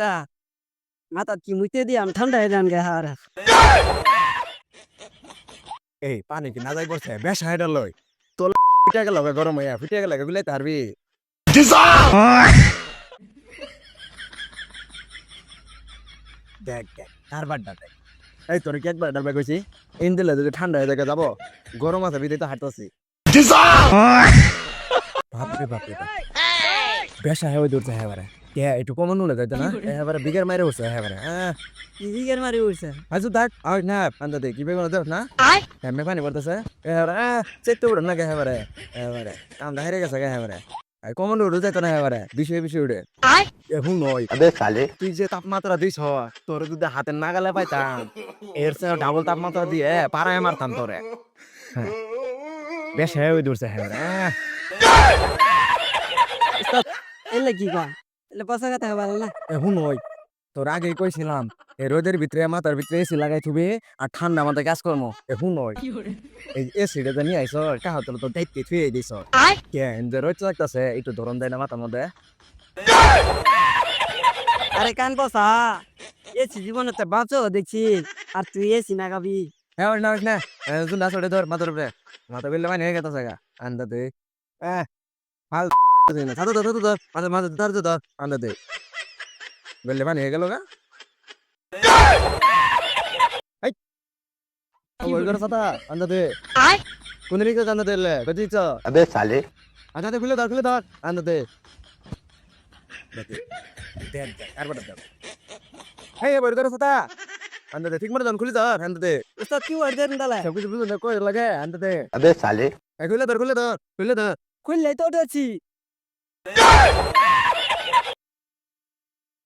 তা মাথা কি মুইতে দিয়াম ঠান্ডা হয়ে যান গে হার এই পানি কি না যাই পড়ছে বেশ হাইডা লই। তোল ফিটে গেল গরম হইয়া ফিটে গেল গুলাই তারবি দেখ দেখ কারবারটা দেখ। এই তোর কি একবার ডারবে কইছি? ইন দিলে যদি ঠান্ডা হয়ে যায় যাব গরম আছে বিদিতে হাঁটতেছি। বাপরে বেশ ওই হ্যাঁ একটু কমন হলে না এবারে বিগের মারে উঠছে এবারে বিগের মারে উঠছে আচ্ছা দেখ আর না আন্দা দেখ না হ্যাঁ মে পানি পড়তেছে এবারে চেতে উড়ে না গে এবারে এবারে কাম দাহিরে গেছে গে এবারে কমন উড়ে যেত না এবারে বিষয়ে বিষয়ে উড়ে এখন নয় তুই যে তাপমাত্রা দিস তোর যদি হাতে নাগালে পাইতাম এর ডাবল তাপমাত্রা দিয়ে পাড়ায় মারতাম তোরে বেশ হ্যাঁ ওই দূরছে হ্যাঁ এলে কি কয় এলে পয়সা কথা হবে না এখন নয় তোর আগেই কইছিলাম এই রোদের ভিতরে মাথার ভিতরে এসি লাগাই থুবি আর ঠান্ডা মাথায় কাজ করব এখন নয় এই এসিটা যে নিয়ে আইস কাহা তো দায়িত্ব থুয়ে দিস কেন যে রোদ লাগতেছে একটু ধরন দেয় না মাথার মধ্যে। আরে কান পয়সা এসি জীবনে তো বাঁচো দেখছি। আর তুই এসি না গাবি হ্যাঁ ওই না ওই না আসলে ধর মাথার উপরে। মাথা বিল্লে মানে হয়ে গেছে গা আন্দাতে হ্যাঁ হাল ছাতা ধর ছাতা ধর মাঝে মাঝে ধর ধর আন্দা দে। বললে পানি হয়ে গেল গা? ওই করে ছাতা আন্দা দে। কোন দিকে আন্দা দিলে কোথায় চ আবে সালে। আন্দা দে খুলে ধর খুলে ধর আন্দা দে। দেখ দেখ আর বড় দেখ হেই বড় করে ছাতা আন্দা দে ঠিক মতো জন খুলে ধর আন্দা দে। তো উঠেছি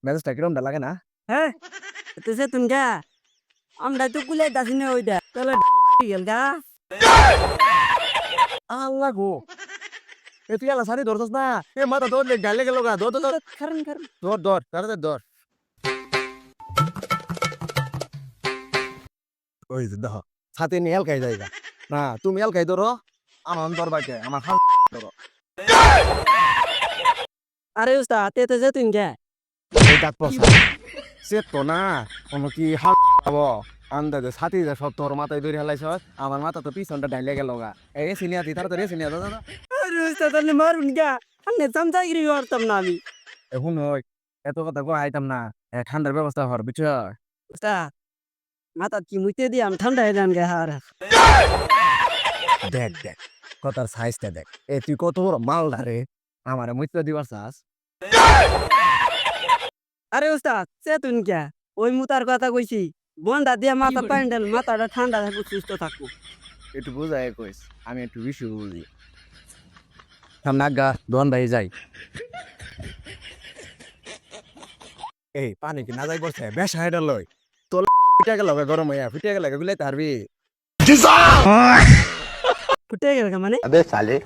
মেজাজটা কিরম লাগে না? হ্যাঁ সে তুমি গা। আমরা তো কুলে দাসি না ওইটা তাহলে গেল গা। আল্লাহ গো। এ তুই আলা সারি ধরছস না? এ মাথা ধর লে গালে গেল গা। ধর ধর কারণ কারণ। ধর ধর তাড়াতাড়ি ধর। ওই যে দেখ ছাতে নিয়ে এলকাই যাইগা। না তুমি এলকাই ধরো আমার ধর বাইকে আমার হাল ধরো। আরে উস্তাদ তে তো যে তুমি গা। পসা সে তো না কোনো কি হাল খাব? আন্দাজে ছাতি যে সব তোর মাথায় ধরে হেলাইছ আমার মাথা তো পিছনটা ডাইলে গেল গা। এই সিনিয়াতি তাড়াতাড়ি সিনিয়া দাদা আরে উস্তাদ তাহলে মারুন গা। আনে চামচাগিরি করতাম না আমি। এখন ওই এত কথা কো আইতাম না এ ঠান্ডার ব্যবস্থা হর বুঝছ? উস্তাদ মাথা কি মুইতে দিয়াম ঠান্ডা হয়ে যান গে হার দেখ দেখ কথার সাইজটা দেখ। এ তুই কত বড় মাল ধারে আমার মুত্র দিবার চাস? আরে উস্তাদ সে তুন কে? ওই মুতার কথা কইছি বন্ধা দিয়া মাথা প্যান্ডেল মাথাটা ঠান্ডা থাকুক সুস্থ থাকুক। একটু বোঝায় কইস আমি একটু বেশি বুঝি। সামনে গা দোয়ান যাই। এই পানি কি না যাই বসে? বেশ হাইডা লই। তোর ফিটে গেল গরম হইয়া ফিটে গেল গুলাই তারবি ফুটে গেল মানে? আবে সালে।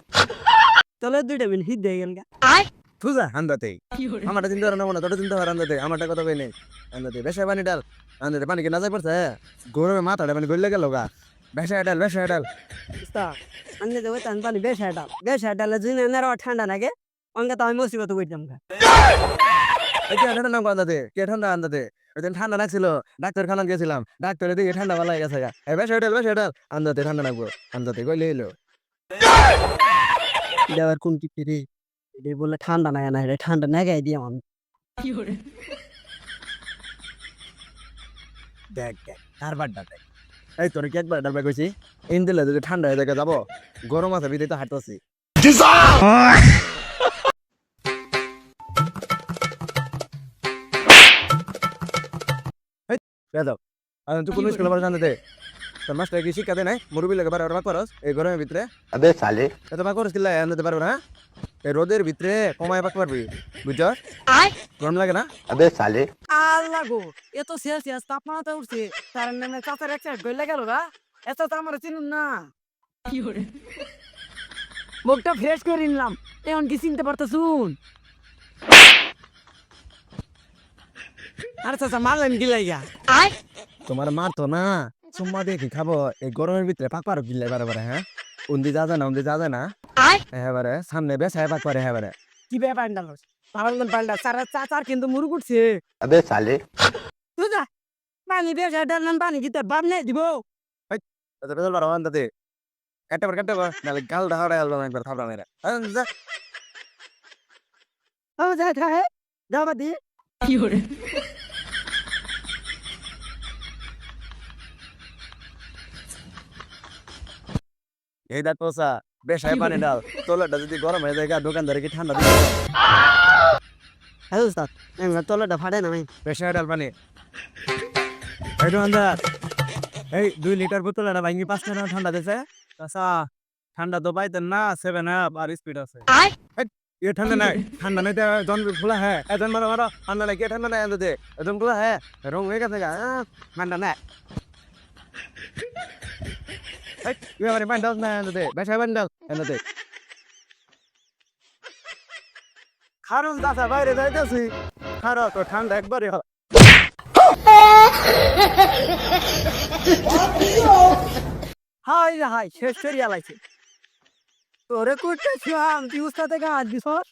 চলে দুইটা মিনিট হিট দিয়ে গেল তুজা হান্দাতে আমারটা চিন্তা না মনে তোটা চিন্তা কর আন্দাতে আমারটা কথা কই নেই আন্দাতে বেশা পানি ডাল। আন্দাতে পানি কি না যাই পড়ছে? গরমে মাথাটা মানে গলে গেল গা। বেশা ডাল বেশা ডাল। উস্তাদ আনলে তো ওইতান পানি বেশ হাইডাল বেশ হাইডালে জুনে নেরা ঠান্ডা নাগে অঙ্গে তো আমি মুসিবত কইতাম গা। ঠান্ডা নাম আন্দাতে কে ঠান্ডা আন্দাতে ওইদিন ঠান্ডা লাগছিল ডাক্তার খানা গেছিলাম। ডাক্তারের দিকে ঠান্ডা ভালো হয়ে গেছে গা। বেশা ডাল বেশা ডাল। আন্দাতে ঠান্ডা লাগবো। আন্দাতে কইলে এলো। দেওয়ার কোন টিপি রে এটা বললে ঠান্ডা না না এটা ঠান্ডা না গাই দিয়াম আমি দেখ দেখ কারবারটা দেখ। এই তোর কি একবার ডালবা কইছি? ইন যদি ঠান্ডা হয়ে যায় যাব গরম আছে বিদিতে হাঁটতেছি। বেদব আর তুই কোন স্কুলে পড়াশোনা জানতে রোদের ভিতরে কমায় পাক পারবি শেষ শেষ তাপমাত্রা উঠছে। এত তো আমার চিনুন না। কি হরে? মুখটা ফ্রেশ করে নিলাম। এখন কি চিনতে পারতাছুন? আরে চাচা মারলেন কি লাগিয়া তোমার মারতো না। চুম্মা দিয়ে কি খাব। এই গরমের ভিতরে পাক পারো কিনলে এবার এবারে হ্যাঁ? উন্দি যা জানা উন্দি যা না এবারে সামনে বেসা পাক পারে এবারে কি ব্যাপার না পারলন পাল্লা সারা চা চার কিন্তু মুরুক উঠছে। আবে সালে। তুই যা পানি বেসা ডালন পানি কি তোর বাপ নেই দিব। এই তোর বারো আন্দাতে কাটতে পার কাটতে পার নালে গাল ধারা আলবাম একবার খাবলা মেরা। যা। ও যা যা দাও বাদি। কি হরে এই দেখ পোসা বেশ হয় পানি ডাল তোলাটা যদি গরম হয়ে যায় গা, দোকানদারে কি ঠান্ডা দিবে হ্যাঁ উস্তাদ এমন তলাটা ফাটে না ভাই বেশ হয় ডাল পানি এই দোকানদার এই দুই লিটার বোতল একটা ভাঙ্গি পাঁচ টাকা ঠান্ডা দিছে আচ্ছা ঠান্ডা তো পাইতেন না সেভেন আপ আর স্পিড আছে ये ठंडा नहीं ठंडा नहीं तो जौन भी खुला है ए जौन मारो मारो ठंडा नहीं क्या ठंडा नहीं अंदर दे जौन खुला है रोंग वे कैसे का ठंडा नहीं তুমি আমার পানি দাও না এনাতে বেসায় পানি দাও এনাতে খারণ দাদা বাইরে যাইতেছি খারো তো ঠান্ডা একবারই হয় হাই হাই শেষ করিয়া লাগছে তোরে কুটতে ছিলাম তুই উস্তাতে গাছ দিছস